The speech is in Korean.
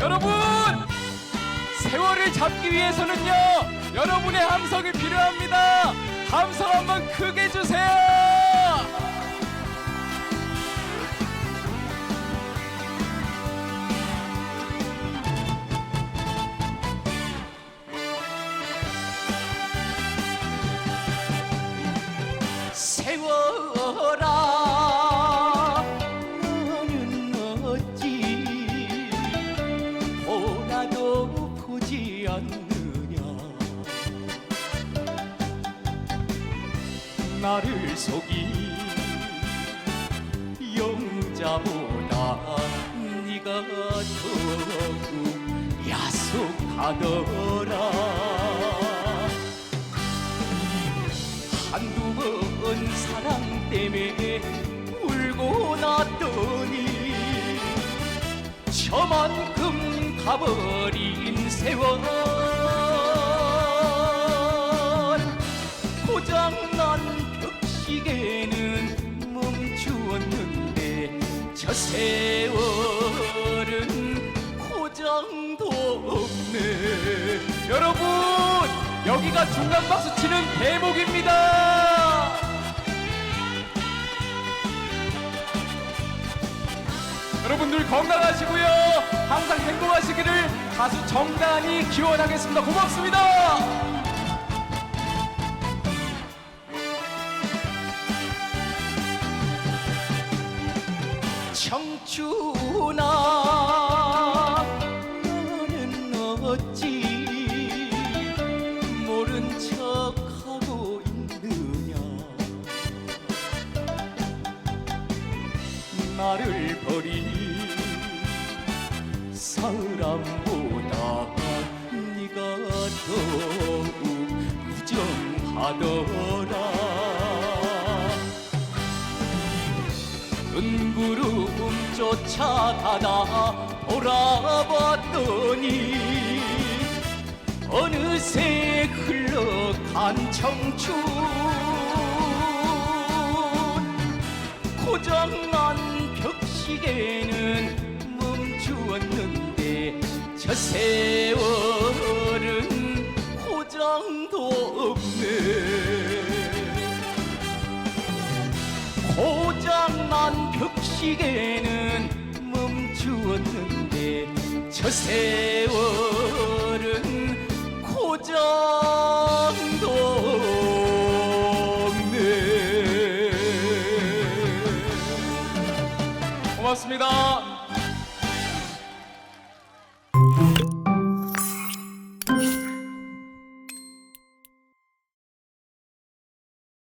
여러분 세월을 잡기 위해서는요 여러분의 함성이 필요합니다 보지 않느냐? 나를 속인 영자보다 네가 더욱 야속하더라. 한두 번 사랑 때문에 울고 났더니 저만큼 가버린 세월. 고장난 벽시계는 멈추었는데 저 세월은 고장도 없네. 여러분 여기가 중간 박수 치는 대목입니다 여러분들 건강하시고요. 항상 행복하시기를 가수 정단이 기원하겠습니다. 고맙습니다. 청춘아 너는 어찌 모른 척 나를 버린 사람보다 네가 더욱 무정하더라. 은구름 쫓아가다 돌아봤더니 어느새 흘러간 청춘. 고장난 벽 시계는 멈추었는데 저 세월은 고장도 없네. 고장난 벽시계는 멈추었는데 저 세월 고맙습니다